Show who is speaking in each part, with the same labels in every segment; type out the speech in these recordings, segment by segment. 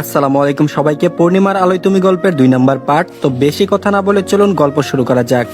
Speaker 1: আসসালামু আলাইকুম সবাইকে। পূর্ণিমার আলোয় তুমি গল্পের দুই নম্বর পার্ট তো বেশি কথা না বলে চলুন গল্প শুরু করা যাক।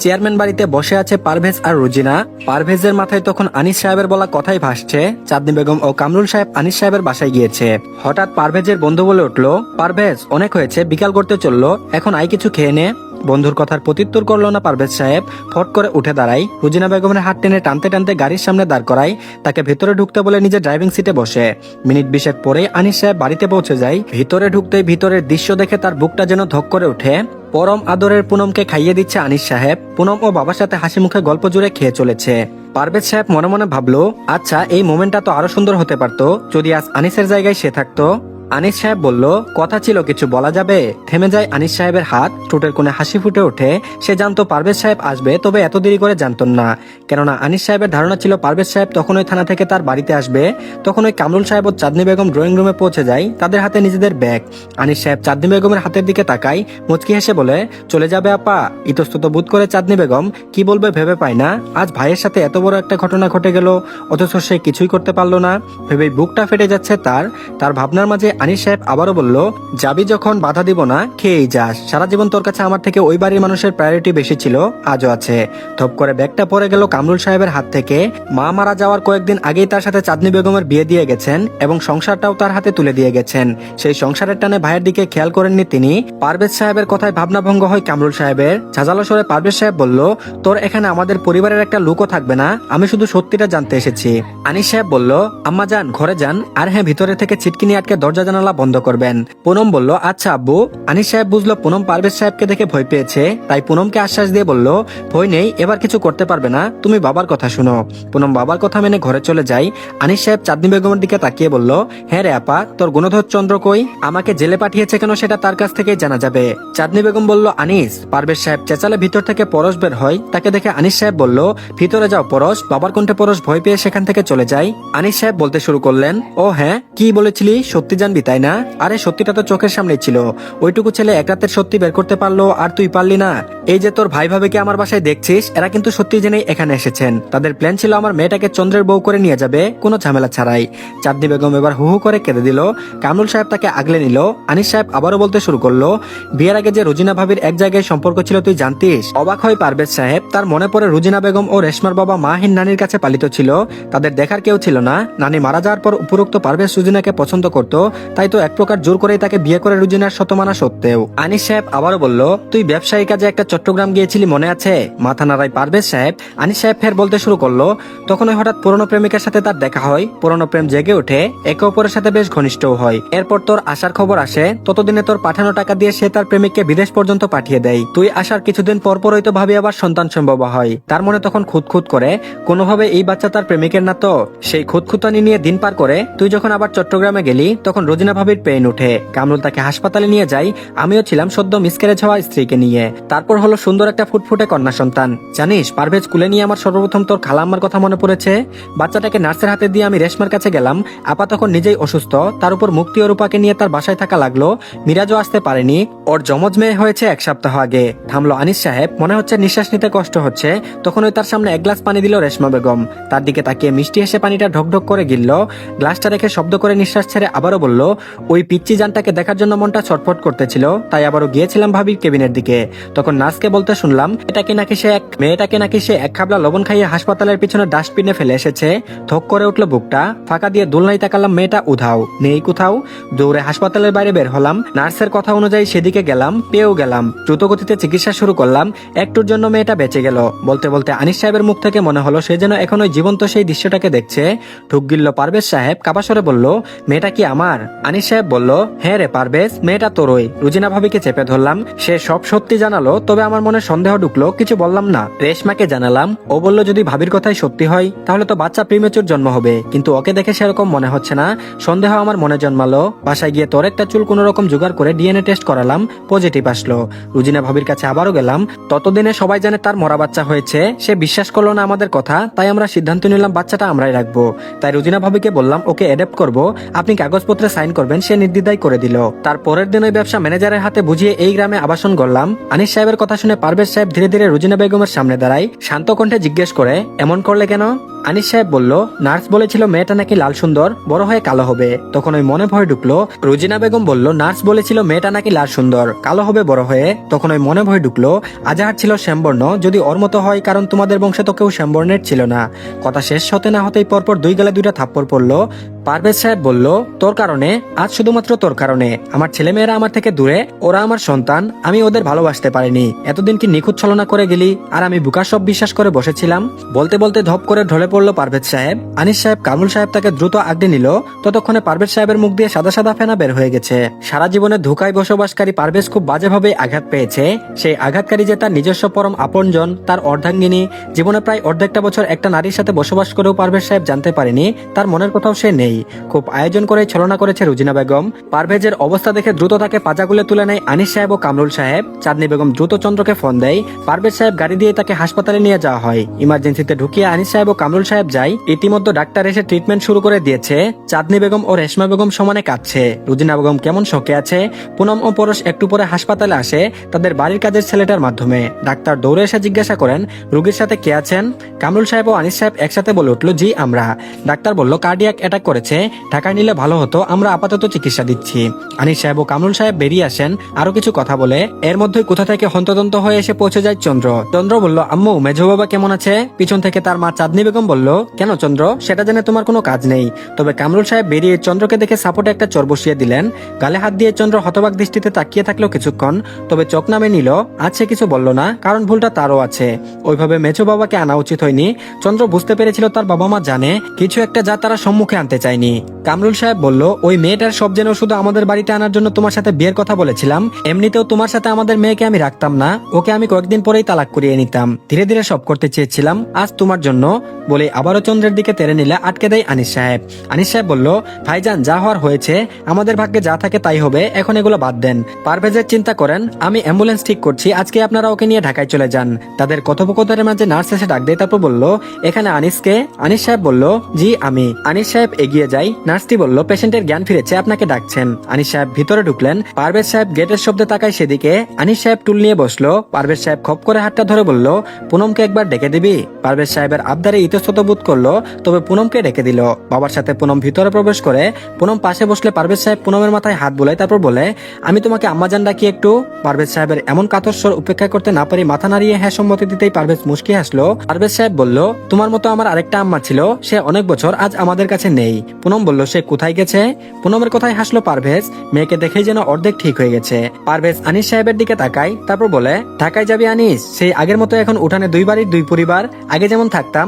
Speaker 1: চেয়ারম্যান বাড়িতে বসে আছে পারভেজ আর রুজিনা। পারভেজের মাথায় তখন আনিস সাহেবের বলা কথাই ভাসছে। চাঁদনি বেগম ও কামরুল সাহেব আনিস সাহেবের বাসায় গিয়েছে। হঠাৎ পারভেজের বন্ধু বলে উঠল, পারভেজ, অনেক হয়েছে, বিকাল করতে চলল। এখন আই কিছু খেয়ে নে। বন্ধুর কথার প্রত্যুত্তর করল না পারভেজ সাহেব। ফট করে উঠে দাঁড়ায় রুজিনা বেগমের হাত টেনে টানতে টানতে গাড়ির সামনে দাঁড় করায় তাকে ভেতরে ঢুকতে বলে নিজের ড্রাইভিং সিটে বসে। মিনিট বিশেক পরে আনিস সাহেব বাড়িতে পৌঁছে যায়। ভিতরে ঢুকতেই ভিতরের দৃশ্য দেখে তার বুকটা যেন ধক করে ওঠে। পরম আদরের পুনমকে খাইয়ে দিচ্ছে আনিস সাহেব। পুনম ও বাবার সাথে হাসি মুখে গল্প জুড়ে খেয়ে চলেছে। পারভেজ সাহেব মনে মনে ভাবলো আচ্ছা এই মোমেন্টটা তো আরও সুন্দর হতে পারতো। যদি আজ আনিসের জায়গায় সে থাকতো। আনিস সাহেব বলল, কথা ছিল, কিছু বলা যাবে? থেমে যায় আনিস সাহেবের হাত। ঠোঁটের কোণে হাসি ফুটে ওঠে। সে জানতো, পারভেজ সাহেব আসবে, তবে এত দেরি করে জানতেন না। কেননা আনিস সাহেবের ধারণা ছিল, পারভেজ সাহেব তখন ওই থানা থেকে তার বাড়িতে আসবে। তখন ওই কামরুল সাহেব ও চাঁদনি বেগম ড্রয়িং রুমে পৌঁছে যায়। তাদের হাতে নিজেদের ব্যাগ। আনিস সাহেব চাঁদনি বেগমের হাতের দিকে তাকাই মুচকি হেসে বলে, চলে যাবে আপা। ইতস্তত বোধ করে চাঁদনি বেগম, কি বলবে ভেবে পায় না। আজ ভাইয়ের সাথে এত বড় একটা ঘটনা ঘটে গেল, অথচ সে কিছুই করতে পারল না। ভেবেই বুকটা ফেটে যাচ্ছে তার। তার ভাবনার মাঝে আনিস সাহেব আবারও বলল, যাবি যখন, বাধা দিব না, খেয়েই যাস। সারা জীবন তোর কাছে আমার থেকে ওই বাড়ির মানুষের প্রায়োরিটি বেশি ছিল, আজও আছে। থপ করে ব্যাগটা পড়ে গেল কামরুল সাহেবের হাত থেকে। মা মারা যাওয়ার কয়েকদিন আগেই তার সাথে চাঁদনি বেগমের বিয়ে দিয়ে গেছেন এবং সংসারটাও তার হাতে তুলে দিয়ে গেছেন। সেই সংসারের টানে ভাইয়ের দিকে খেয়াল করেননি তিনি। পারভেজ সাহেবের কথায় ভাবনাভঙ্গ হয় কামরুল সাহেবের। ঝাঁঝালো সরে পারভেজ সাহেব বলল, তোর এখানে আমাদের পরিবারের একটা লুকও থাকবে না। আমি শুধু সত্যিটা জানতে এসেছি। আনিস সাহেব বলল, আম্মা যান, ঘরে যান। আর হ্যাঁ ভিতরে থেকে ছিটকিনি আটকে দরজা জানালা বন্ধ করবেন। পুনম বলল আচ্ছা আব্বু। আনিস সাহেব বুঝলো, পুনম পারভেজ সাহেবকে দেখে ভয় পেয়েছে। তাই পুনমকে আশ্বাস দিয়ে বলল, ভয় নেই, এবার কিছু করতে পারবে না। তুমি বাবার কথা শুনো। পুনম বাবার কথা মেনে ঘরে চলে যায়। আনিস সাহেব চাঁদনি বেগমের দিকে তাকিয়ে বলল হ্যাঁ রে আপা, তোর গুণধর চন্দ্র কই? আমাকে জেলে পাঠিয়েছে কেন সেটা তার কাছ থেকেই জানা যাবে। চাঁদনি বেগম বলল, আনিস, পারভেজ সাহেব চেঁচালে ভিতর থেকে পরশ বের হয়। তাকে দেখে আনিস সাহেব বলল, ভিতরে যাও পরশ, বাবার কণ্ঠে পরশ ভয় পেয়ে সেখান থেকে চলে যায় আনিস সাহেব বলতে শুরু করলেন, ও হ্যাঁ কি বলেছিলি? সত্যি জানবি তাই না? আরে, সত্যিটা তো চোখের সামনে ছিল। ওইটুকু ছেলে এক রাতের সত্যি বের করতে পারল আর তুই পারলি না। এই যে তোর ভাই ভাবিকে আমার বাসায় দেখছিস? এরা কিন্তু সত্যি জেনেই এখানে এসেছেন। তাদের প্ল্যান ছিল আমার মেয়েটাকে চন্দ্রের বউ করে নিয়ে যাবে, কোনো ঝামেলা ছাড়াই। চাঁদনি বেগম এবার হু হু করে কেঁদে দিল। কামরুল সাহেব তাকে আগলে নিল। আনিস সাহেব আবারও বলতে শুরু করল, বিয়ের আগে যে রুজিনা ভাবির এক জায়গায় সম্পর্ক ছিল, তুই জানতিস? অবাক হয় পারভেজ সাহেব, তার মনে পড়ে রুজিনা বেগম ও রেশমার বাবা মাহিন নানির কাছে পালিত ছিল। তাদের দেখার কেউ ছিল না। নানি মারা যাওয়ার পর উপরোক্ত পারভেজ সুজিনাকে পছন্দ করত তাই তো এক প্রকার জোর করেই তাকে বিয়ে করে রুজিনার শতমানা সত্ত্বেও। আনিস সাহেব আবারও বলল, তুই ব্যবসায়ী কাজে একটা চট্টগ্রাম গিয়েছিলি, মনে আছে? মাথা নাড়াই পারভেজ সাহেব। আনিস সাহেব ফের বলতে শুরু করল তখন ওই হঠাৎ পুরনো প্রেমিকের সাথে তার দেখা হয়। পুরনো প্রেম জেগে ওঠে, একে অপরের সাথে বেশ ঘনিষ্ঠও হয়। এরপর তোর আসার খবর আসে। ততদিনে তোর পাঠানো টাকা দিয়ে সে তার প্রেমিককে বিদেশ পর্যন্ত পাঠিয়ে দেয়। তুই আসার কিছুদিন পর পরই তো ভাবি আবার সন্তান সম্ভব হয়। তার মনে তখন খুঁতখুত করে, কোনোভাবে এই বাচ্চা তার প্রেমিকের না তো? সেই খুঁতখুতানি নিয়ে দিন পার করে, তুই যখন আবার চট্টগ্রামে গেলি, তখন রোজিনা ভাবির উঠে কামরুল তাকে হাসপাতালে নিয়ে যাই আমিও ছিলাম সদ্য মিসক্যারেজ হওয়া স্ত্রীকে নিয়ে। তারপর হলো সুন্দর একটা ফুটফুটে কন্যা সন্তান। জানিস, পারভেজ কুলে নিয়ে আমার সর্বপ্রথম তোর খালাম্মার কথা মনে পড়েছে? বাচ্চাটাকে নার্সের হাতে দিয়ে আমি রেশমার কাছে গেলাম। আপা তখন নিজেই অসুস্থ। তার উপর মুক্তি ও রূপাকে নিয়ে তার বাসায় থাকা লাগল। মিরাজও আসতে পারেনি। ওর জমজ মেয়ে হয়েছে এক সপ্তাহ আগে। থামলো আনিস সাহেব। মনে হচ্ছে নিঃশ্বাস নিতে কষ্ট হচ্ছে। তখন ওই তার সামনে এক গ্লাস পানি দিল রেশমা বেগম। তার দিকে তাকিয়ে মিষ্টি হেসে পানিটা ঢকঢক করে গিলল। গ্লাসটা রেখে শব্দ করে নিঃশ্বাস ছেড়ে আবারও বলল ওই পিচ্চি যানটাকে দেখার জন্য মনটা ছটফট করতেছিল, তাই আবারও গিয়েছিলাম ভাবির কেবিনের দিকে। তখন নার্সকে বলতে শুনলাম, এটাকে নাকি সে এক মেয়েটাকে নাকি সে এক খাবলা লবণ খাইয়ে হাসপাতালের পিছনে ডাস্টবিনে ফেলে এসেছে। থক করে উঠল বুকটা, ফাঁকা দিয়ে দোলনাই তাকালাম মেয়েটা উধাও, নেই কোথাও। দৌড়ে হাসপাতালের বাইরে বের হলাম, নার্সের কথা অনুযায়ী সেদিকে গেলাম, পেয়েও গেলাম। দ্রুতগতিতে চিকিৎসা শুরু করলাম, একটুর জন্য মেয়েটা বেঁচে গেল। বলতে বলতে আনিস সাহেবের মুখ থেকে মনে হলো সে যেন এখন জীবন্ত সেই দৃশ্যটাকে দেখছে। ঠুক গিল্ল পারভেজ সাহেব কাবাসরে বলল, মেয়েটা কি আমার? আনিস সাহেব বলল হ্যাঁ রে পারভেজ, মেয়েটা তোরই রুজিনা ভাবিকে চেপে ধরলাম। সে সব সত্যি জানালো, তবে আমার মনে সন্দেহ ঢুকলো, কিছু বললাম না। রেশমাকে জানালাম, ও বলল, যদি ভাবির কথাই সত্যি হয়, তাহলে তো বাচ্চা প্রিমেচুর জন্ম হবে। কিন্তু ওকে দেখে সেরকম মনে হচ্ছে না। সন্দেহ আমার মনে জন্মালো। বাসায় গিয়ে তোর একটা চুল কোনো রকম জোগাড় করে ডিএনএ টেস্ট করালাম পজিটিভ আসলো। রুজিনা ভাবির কাছে আবারও গেলাম। ততদিনে সবাই জানে তার মরা বাচ্চা হয়েছে। সে বিশ্বাস করল না আমাদের কথা, তাই আমরা সিদ্ধান্ত নিলাম বাচ্চাটা আমরাই রাখব। তাই রুজিনা ভাবিকে বললাম, ওকে অ্যাডাপ্ট করব। আপনি কাগজপত্রে সাইন করবেন, সে নির্দ্বিধায় করে দিল। তার পরের দিন ব্যবসা ম্যানেজারের হাতে বুঝিয়ে এই গ্রামে আবাসন করলাম আনিস সাহেবের কথা শুনে পারভেজ সাহেব ধীরে ধীরে রুজিনা বেগমের সামনে দাঁড়ায়, শান্ত কণ্ঠে জিজ্ঞেস করে, এমন করলে কেন? আনিস সাহেব বলল, নার্স বলেছিল মেয়েটা নাকি লাল সুন্দর, বড় হয়ে কালো হবে। তখন ওই মনে ভয় ঢুকলো। রুজিনা বেগম বলল, নার্স বলেছিল মেয়েটা নাকি লাল সুন্দর, কালো হবে, বড় হয়ে। তখন ওই মনে ভয় ঢুকলো, আজাহার ছিল শ্যামবর্ণ, যদি ওর মতো হয়, কারণ তোমাদের বংশে তো কেউ শ্যামবর্ণের ছিল না। কথা শেষ হতে না হতেই পরপর দুই গেলে দুইটা থাপ্পড় পড়ল। পারভেজ সাহেব বলল, তোর কারণে, আজ শুধুমাত্র তোর কারণে। আমার ছেলেমেয়েরা আমার থেকে দূরে, ওরা আমার সন্তান, আমি ওদের ভালোবাসতে পারিনি। এতদিন কি নিখুঁত ছলনা করে গেলি, আর আমি বুকা সব বিশ্বাস করে বসেছিলাম? বলতে বলতে ধপ করে ঢলে পড়ল পারভেজ সাহেব। আনিস সাহেব কামরুল সাহেব তাকে দ্রুত আগড়ে নিল। ততক্ষণে পারভেজ সাহেবের মুখ দিয়ে সাদা সাদা ফেনা বের হয়ে গেছে। সারা জীবনে ধোকায় বসবাসকারী পারভেজ খুব বাজেভাবে আঘাত পেয়েছে। সেই আঘাতকারী যে তার নিজস্ব পরম আপনজন, তার অর্ধাঙ্গিনী, জীবনে প্রায় অর্ধেকটা বছর একটা নারীর সাথে বসবাস করেও পারভেজ সাহেব জানতে পারেনি, তার মনের কথাও সে নেই। খুব আয়োজন করে ছলনা করেছে রুজিনা বেগম। পারভেজের অবস্থা দেখে দ্রুত তাকে পাজাগুলে তুলে নেয় আনিস সাহেব ও কামরুল সাহেব। চাঁদনি বেগম দ্রুত চন্দ্রকে ফোন দেয়। পারভেজ সাহেব গাড়ি দিয়ে তাকে হাসপাতালে নিয়ে যাওয়া হয়। ইমার্জেন্সিতে ঢুকিয়ে আনিস সাহেব ও কামরুল সাহেব যায় ইতিমধ্যে ডাক্তার এসে ট্রিটমেন্ট শুরু করে দিয়েছে। চাঁদনি বেগম ও রেশমা বেগম সমানে কাঁদছে। রুজিনা বেগম কেমন শোকে আছে? পুনম ও পরশ একটু পরে হাসপাতালে আসে তাদের বাড়ির কাজের ছেলেটার মাধ্যমে। ডাক্তার দৌড়ে এসে জিজ্ঞাসা করেন, রুগীর সাথে কে আছেন? কামরুল সাহেব ও আনিস সাহেব একসাথে বলে উঠল, জি, আমরা। ডাক্তার বলল কার্ডিয়াক অ্যাটাক করেছে। ঢাকায় নিলে ভালো হতো, আমরা আপাতত চিকিৎসা দিচ্ছি। আনিস সাহেব ও কামরুল সাহেব বেরিয়ে আসেন, আরও কিছু কথা বলে। এর মধ্যে কোথা থেকে হন্তদন্ত হয়ে এসে পৌঁছে যায় চন্দ্র। চন্দ্র বলল, আম্মু, মেজো বাবা কেমন আছে? পিছন থেকে তার মা চাঁদনি বেগম বলল, কেন চন্দ্র? সেটা জেনে তোমার কোনো কাজ নেই। তবে কামরুল সাহেব বেরিয়ে চন্দ্রকে দেখে সাপোর্টে একটা চর বসিয়ে দিলেন। গালে হাত দিয়ে চন্দ্র হতবাক দৃষ্টিতে তাকিয়ে থাকল কিছুক্ষণ, তবে চোখ নামে নিল, আজ সে কিছু বলল না, কারণ ভুলটা তারও আছে। ওইভাবে মেজো বাবাকে আনা উচিত হয়নি। চন্দ্র বুঝতে পেরেছিল তার বাবা মা জানে, কিছু একটা যা তারা সম্মুখে আনতে চায়নি। কামরুল সাহেব বলল, ওই মেয়েটার সব যেন শুধু আমাদের বাড়িতে আনার জন্য তোমার সাথে বিয়ের কথা বলেছিলাম। এমনিতেও তোমার সাথে আমাদের মেয়েকে আমি রাখতাম না। ওকে আমি কয়েকদিন পরেই তালাক করিয়ে নিতাম। ধীরে ধীরে সব করতে চেয়েছিলাম। আজ তোমার জন্য। বলে আবারও চন্দ্রের দিকে তেড়ে নিলে আটকে দেয় আনিস সাহেব। আনিস সাহেব বলল, ভাইজান, যা হওয়ার হয়েছে, আমাদের ভাগ্যে যা থাকে তাই হবে, এখন এগুলো বাদ দেন। পারভেজের চিন্তা করেন, আমি অ্যাম্বুলেন্স ঠিক করছি, আজকে আপনারা ওকে নিয়ে ঢাকায় চলে যান। তাদের কথোপকথনের মাঝে নার্স এসে ডাক দেয় তারপর বলল, এখানে আনিসকে? আনিস সাহেব বলল, জি, আমি। আনিস সাহেব এগিয়ে যাই নার্সটি বলল, পেশেন্টের জ্ঞান ফিরেছে, আপনাকে ডাকছেন। আনিস সাহেব ভিতরে ঢুকলেন, পারভেজ সাহেব গেটের শব্দে তাকায় সেদিকে। আনিস সাহেব টুল নিয়ে বসল, পারভেজ সাহেব খপ করে হাতটা ধরে বলল, পুনমকে একবার ডেকে দিবি? পারভেজ সাহেবের আবদারে ইতস্তত বোধ করল, তবে পুনমকে ডেকে দিল। বাবার সাথে পুনম ভিতরে প্রবেশ করে, পুনম পাশে বসলে পারভেজ সাহেব পুনমের মাথায় হাত বোলায় তারপর বলে, আমি তোমাকে আম্মাজান ডাকি একটু। পারভেজ সাহেবের এমন কাতর স্বর উপেক্ষা করতে না পারি মাথা নাড়িয়ে হ্যাঁ সম্মতি দিতেই পারভেজ মুশকি হাসলো। পারভেজ সাহেব বলল, তোমার মতো আমার আরেকটা আম্মা ছিল, সে অনেক বছর আজ আমাদের কাছে নেই। পুনম বলল, সে কোথায় গেছে? পুনমের কথায় হাসলো পারভেজ, মেয়েকে দেখেই যেন অর্ধেক ঠিক হয়ে গেছে। পারভেজ আনিস সাহেবের দিকে তাকায়, তারপর বলে, ঢাকায় যাবি আনিস? সেই আগের মতো এখন উঠানে দুই বাড়ির দুই পরিবার। আগে যেমন থাকতাম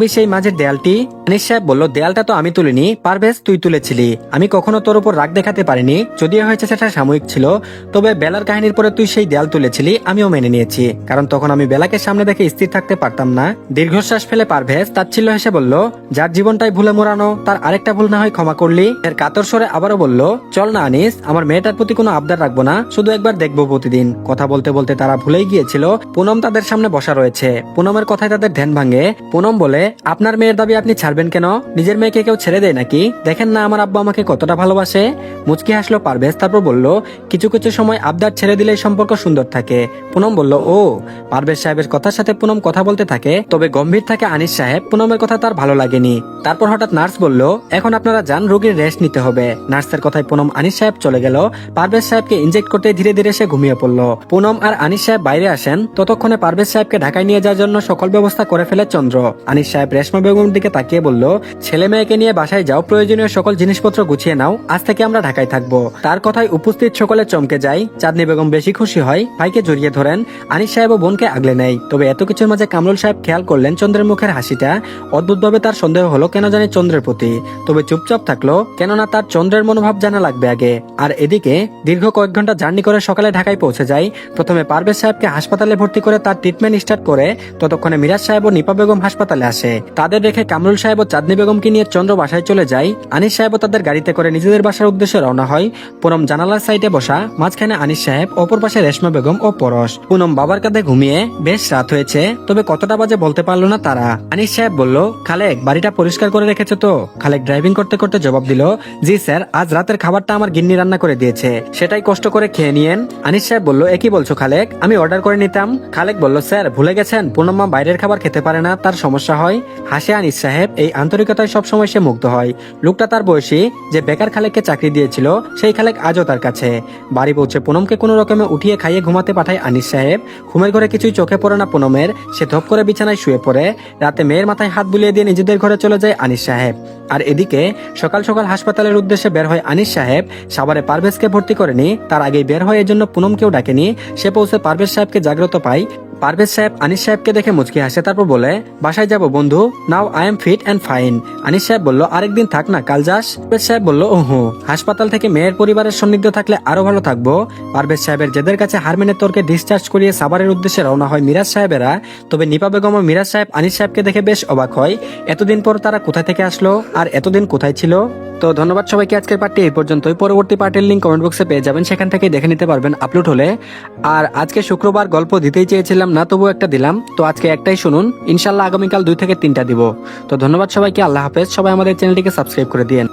Speaker 1: ভাঙবি সেই মাঝের দেয়ালটি? আনিস সাহেব বলল, দেয়ালটা তো আমি তুলিনি। পারভেজ, তুই তুলেছিলি। আমি কখনো তোর উপর রাগ দেখাতে পারিনি। যদিও হয়েছে সেটা সাময়িক ছিল, তবে বেলার কাহিনীর পরে তুই সেই দেয়াল তুলেছিলি, আমিও মেনে নিয়েছি। কারণ তখন আমি বেলাকে সামনে দেখে স্থির থাকতে পারতাম না। দীর্ঘশ্বাস ফেলে পারভেজ তাচ্ছিল্য হেসে বলল, যার জীবনটাই ভুলে মোড়ানো, তার আরেকটা ভুল না হয় ক্ষমা করলি। এর কাতর স্বরে আবারও বলল, চল না আনিস, আমার মেয়েটার প্রতি কোনো আবদার রাখব না, শুধু একবার দেখব প্রতিদিন। কথা বলতে বলতে তারা ভুলেই গিয়েছিল। পুনম তাদের সামনে বসা রয়েছে। পুনমের কথায় তাদের ধ্যান ভাঙে। পুনম বলে আপনার মেয়ের দাবি আপনি ছাড়বেন কেন? নিজের মেয়েকে কেউ ছেড়ে দেয় নাকি? দেখেন না, আমার আব্বা আমাকে কতটা ভালোবাসে। মুচকি হাসলো পারভেজ, তারপর বলল, কিছু কিছু সময় আবদার ছেড়ে দিলে সম্পর্ক সুন্দর থাকে। পুনম বলল, ও, পারভেজ সাহেবের কথার সাথে পুনম কথা বলতে থাকে, তবে গম্ভীর থাকে আনিস সাহেব। পুনমের কথা তার ভালো লাগেনি। তারপর হঠাৎ নার্স বলল, এখন আপনারা যান, রোগীর রেস্ট নিতে হবে। নার্সের কথায় পুনম আনিস সাহেব চলে গেল। পারভেজ সাহেবকে ইনজেক্ট করতে ধীরে ধীরে সে ঘুমিয়ে পড়ল। পুনম আর আনিস সাহেব বাইরে আসেন। ততক্ষণে পারভেজ সাহেবকে ঢাকায় নিয়ে যাওয়ার জন্য সকল ব্যবস্থা করে ফেলে চন্দ্র। আনিস রেশমা বেগমের দিকে তাকিয়ে বলল, ছেলে মেয়েকে নিয়ে বাসায় যাও, প্রয়োজনীয় সকল জিনিসপত্র গুছিয়ে নাও, আজ থেকে আমরা ঢাকায় থাকব। তার কথায় উপস্থিত সকলে চমকে যায়। চাঁদনি বেগম বেশি খুশি হয়, ভাইকে জড়িয়ে ধরেন। আনিস সাহেব ও বোনকে আগলে নেয়। তবে এত কিছুর মাঝে কামরুল সাহেব খেয়াল করলেন চন্দ্রের মুখের হাসিটা। অদ্ভুতভাবে তার সন্দেহ হলো, কেন জানি চন্দ্রের প্রতি? তবে চুপচাপ থাকল, কেননা তার চন্দ্রের মনোভাব জানা লাগবে আগে। আর এদিকে দীর্ঘ কয়েক ঘণ্টা জার্নি করে সকালে ঢাকায় পৌঁছে যায়। প্রথমে পারভেজ সাহেবকে হাসপাতালে ভর্তি করে তার ট্রিটমেন্ট স্টার্ট করে, ততক্ষণে মিরাজ সাহেব ও নিপা বেগম হাসপাতালে আসে। তাদের রেখে কামরুল সাহেব ও চাঁদনি বেগমকে নিয়ে চন্দ্র বাসায় চলে যায়। আনিস সাহেব তাদের গাড়িতে করে নিজেদের বাসার উদ্দেশ্যে রওনা হয়। পুনম জানালার সাইডে বসা, মাঝখানে আনিস সাহেব, অপর পাশে রেশমা বেগম ও পরশ। পুনম বাবার কাঁধে ঘুমিয়ে বেশ রাত হয়েছে, তবে কতটা বাজে বলতে পারল না তারা। আনিস সাহেব বলল, খালেক, বাড়িটা পরিষ্কার করে রেখেছো তো? খালেক ড্রাইভিং করতে করতে জবাব দিল, জি স্যার, আজ রাতের খাবারটা আমার গিন্নি রান্না করে দিয়েছে। সেটাই কষ্ট করে খেয়ে নিয়েন। আনিস সাহেব বলল একই বলছো খালেক? আমি অর্ডার করে নিতাম। খালেক বলল, স্যার, ভুলে গেছেন? পূর্ণমা বাইরের খাবার খেতে পারে না, তার সমস্যা হয়। হয়। হাসে আনিস সাহেব এই আন্তরিকতায় সবসময় সে মুগ্ধ হয়। লোকটা তার বয়সী, যে বেকার খালেককে চাকরি দিয়েছিল, সেই খালেক আজও তার কাছে। বাড়ি পৌঁছে পুনমকে কোনো রকমে উঠিয়ে খাইয়ে ঘুমাতে পাঠায় আনিস সাহেব। ঘুমের ঘরে কিছুই চোখে পড়ে না পুনমের। সে ধপ করে বিছানায় শুয়ে পড়ে। রাতে মেয়ের মাথায় হাত বুলিয়ে দিয়ে নিজেদের ঘরে চলে যায় আনিস সাহেব। আর এদিকে সকাল সকাল হাসপাতালের উদ্দেশ্যে বের হয় আনিস সাহেব। সাভারে পারভেজকে ভর্তি করেনি, তার আগেই বের হয় এজন্য পুনমকেও ডাকেনি। সে পৌঁছে পারভেজ সাহেবকে জাগ্রত পায়। পারভেজ সাহেব, আনিস সাহেবকে দেখে মুচকি হাসে, তারপর বলে, বাসায় যাব বন্ধু, now I am fit and fine Anis সাহেব বলল, আরেকদিন থাক না, কাল যাস? পারভেজ সাহেব বলল, ওহো, হাসপাতাল থেকে মেয়ের পরিবারের সান্নিধ্য থাকলে আরও ভালো থাকব। পারভেজ সাহেবের জেদের কাছে হারমেনের তোরকে ডিসচার্জ করিয়ে সাভারের উদ্দেশ্যে রওনা হয় মিরাজ সাহেবেরা। তবে নিপা বেগম ও মিরাজ সাহেব আনিস সাহেবকে দেখে বেশ অবাক হয়। এতদিন পর তারা কোথা থেকে আসলো? আর এতদিন কোথায় ছিল? তো ধন্যবাদ সবাইকে আজকের পার্টি এই পর্যন্তই। পরবর্তী পার্টির লিঙ্ক কমেন্ট বক্সে পেয়ে যাবেন। সেখান থেকে দেখে নিতে পারবেন আপলোড হলে। আর আজকে শুক্রবার গল্প দিতেই চেয়েছিলাম, না তবু একটা দিলাম। তো আজকে একটাই শুনুন, ইনশাল্লাহ আগামীকাল দুই থেকে তিনটা দিব। তো ধন্যবাদ সবাইকে, আল্লাহ হাফেজ। সবাই আমাদের চ্যানেলটিকে সাবস্ক্রাইব করে দিয়েন।